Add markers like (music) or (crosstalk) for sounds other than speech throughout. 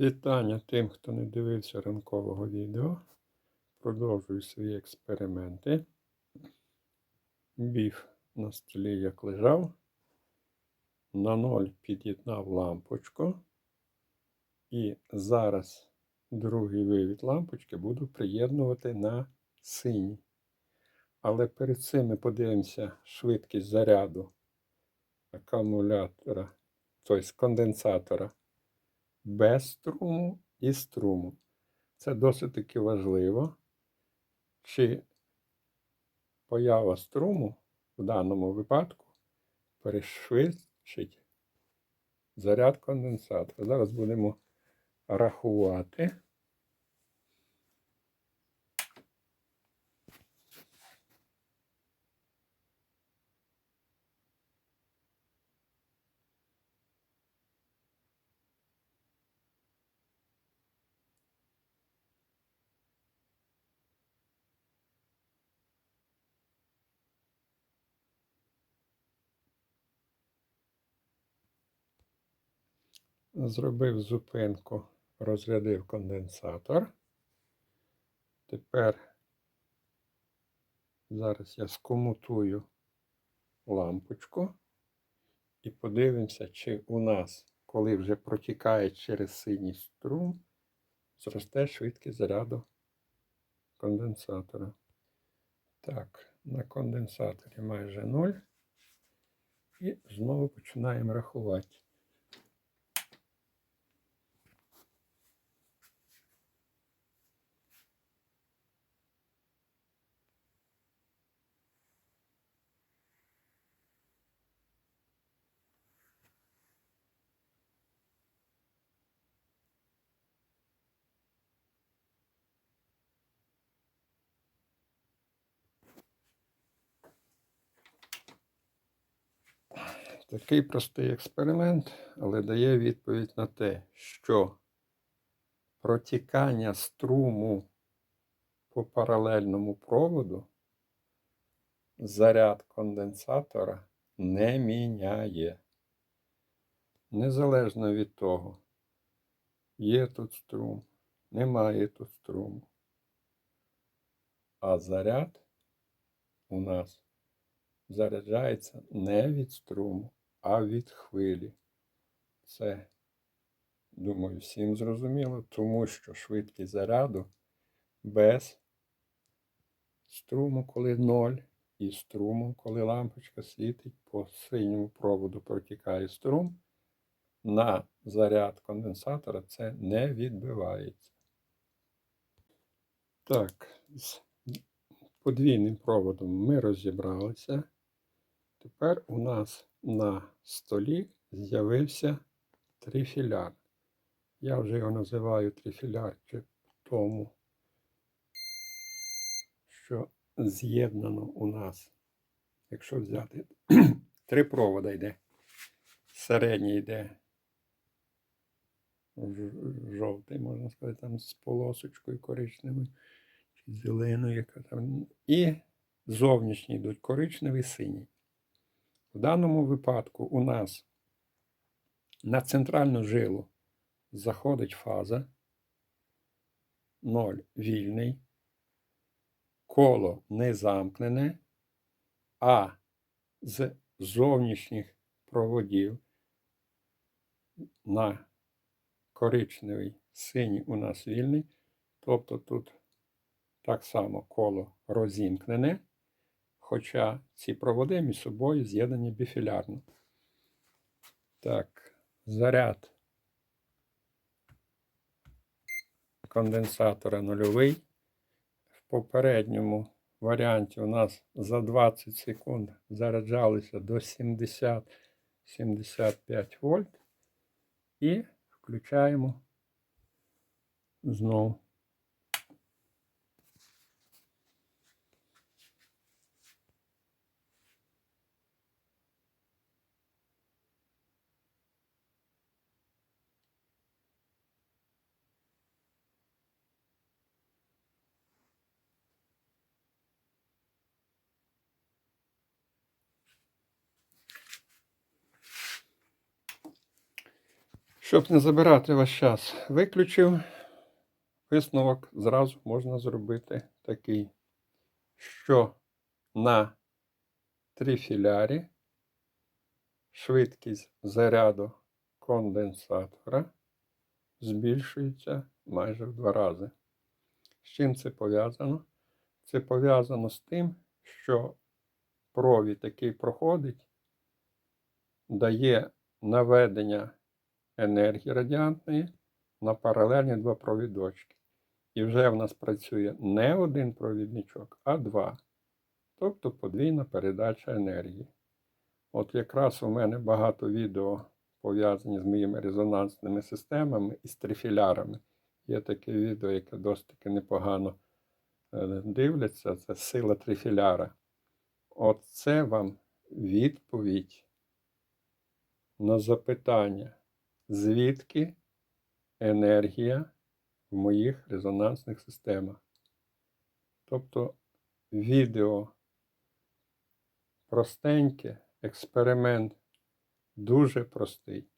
Вітання тим, хто не дивився ранкового відео. Продовжую свої експерименти. Біф на столі як лежав. На ноль під'єднав лампочку. І зараз другий вивід лампочки буду приєднувати на синій. Але перед цим ми подивимося швидкість заряду акумулятора, тобто конденсатора без струму і струму. Це досить таки важливо, чи поява струму в даному випадку перешвидшить заряд конденсатора. Зараз будемо рахувати. Зробив зупинку, розрядив конденсатор. Тепер зараз я скомутую лампочку і подивимося, чи у нас, коли вже протікає через синій струм, зросте швидкість заряду конденсатора. Так, на конденсаторі майже 0. І знову починаємо рахувати. Такий простий експеримент, але дає відповідь на те, що протікання струму по паралельному проводу заряд конденсатора не міняє. Незалежно від того, є тут струм, немає тут струму. А заряд у нас заряджається не від струму, а від хвилі. Це, думаю, всім зрозуміло, тому що швидкість заряду без струму, коли ноль, і струму, коли лампочка світить, по синьому проводу протікає струм, на заряд конденсатора це не відбивається. Так, з подвійним проводом ми розібралися. Тепер у нас на столі з'явився трифіляр. Я вже його називаю трифіляр тому, що з'єднано у нас, якщо взяти (clears throat) три провода йде. Середній йде жовтий, можна сказати, там з полосочкою коричневою чи зеленою, яка там. І зовнішні йдуть коричневий синій. В даному випадку у нас на центральну жилу заходить фаза 0 вільний, коло не замкнене, а з зовнішніх проводів на коричневий синій у нас вільний, тобто тут так само коло розімкнене хоча ці проводи між собою з'єднані біфілярно. Так, заряд конденсатора нульовий. В попередньому варіанті у нас за 20 секунд заряджалися до 70-75 вольт. І включаємо знову. Щоб не забирати ваш час, виключив. Висновок зразу можна зробити такий, що на трифілярі швидкість заряду конденсатора збільшується майже в два рази. З чим це пов'язано? Це пов'язано з тим, що провід, який проходить, дає наведення енергії радіантної на паралельні два провідочки. І вже в нас працює не один провідничок, а два. Тобто подвійна передача енергії. От якраз у мене багато відео пов'язані з моїми резонансними системами і з трифілярами. Є таке відео, яке досить непогано е, дивляться. Це сила трифіляра. От це вам відповідь на запитання, звідки енергія в моїх резонансних системах. Тобто відео простеньке, експеримент дуже простий.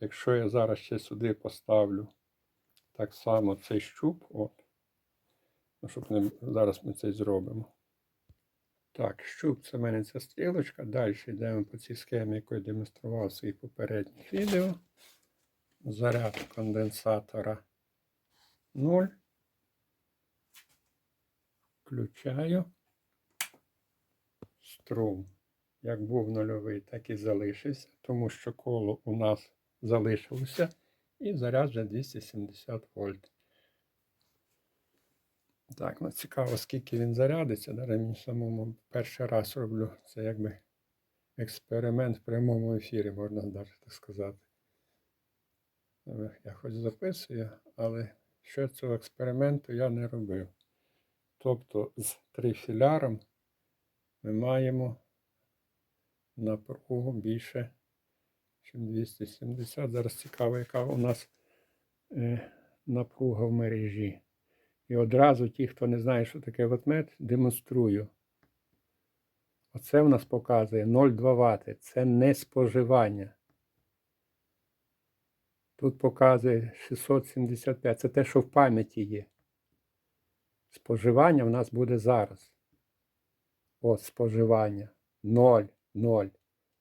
Якщо я зараз ще сюди поставлю так само цей щуп, от, ну, щоб не, зараз ми це зробимо. Так, щуп це в мене ця стрілочка. Далі йдемо по цій схемі, яку я демонстрував в своїх попередніх відео. Заряд конденсатора 0. Включаю. Струм. Як був нульовий, так і залишився, тому що коло у нас залишилося і заряд вже 270 вольт. Так, ну цікаво, скільки він зарядиться. Даже мені самому перший раз роблю. Це якби експеримент в прямому ефірі, можна навіть так сказати. Я хоч записую, але ще цього експерименту я не робив. Тобто з трифіляром ми маємо напругу більше, ніж 270. Зараз цікаво, яка у нас е, напруга в мережі. І одразу ті, хто не знає, що таке ватмет, демонструю. Оце в нас показує 0,2 Вт. Це не споживання. Тут показує 675. Це те, що в пам'яті є. Споживання в нас буде зараз. От споживання. 0, 0.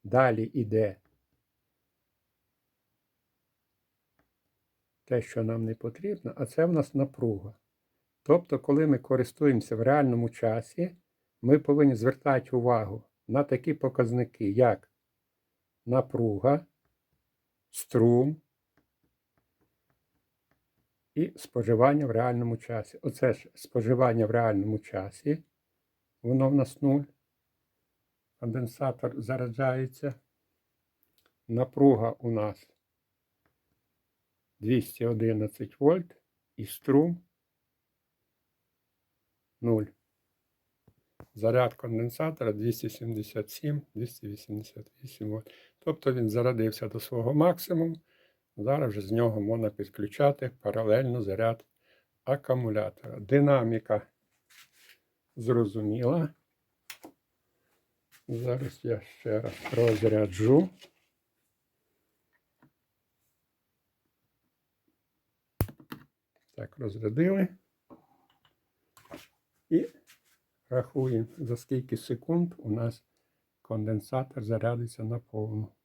Далі йде. Те, що нам не потрібно, а це в нас напруга. Тобто, коли ми користуємося в реальному часі, ми повинні звертати увагу на такі показники, як напруга, струм і споживання в реальному часі. Оце ж споживання в реальному часі. Воно в нас 0. Конденсатор заряджається. Напруга у нас 211 вольт і струм 0. Заряд конденсатора 277, 288 вольт. Тобто він зарядився до свого максимуму. Зараз вже з нього можна підключати паралельно заряд акумулятора. Динаміка зрозуміла. Зараз я ще раз розряджу. Так, розрядили. І рахуємо, за скільки секунд у нас конденсатор зарядиться на повну.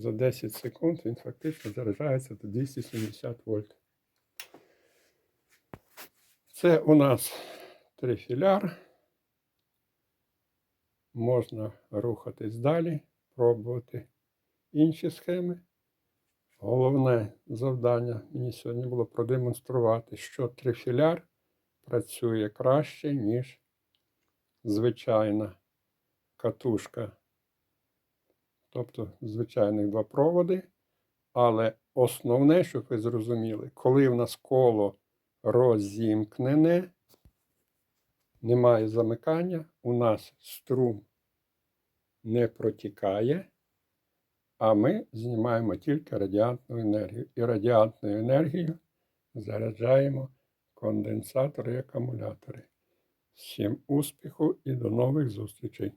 За 10 секунд він фактично заряджається до 270 вольт. Це у нас трифіляр. Можна рухатись далі, пробувати інші схеми. Головне завдання мені сьогодні було продемонструвати, що трифіляр працює краще, ніж звичайна катушка. Тобто звичайних два проводи. Але основне, щоб ви зрозуміли, коли в нас коло розімкнене, немає замикання, у нас струм не протікає, а ми знімаємо тільки радіантну енергію. І радіантною енергією заряджаємо конденсатори і акумулятори. Всім успіху і до нових зустрічей!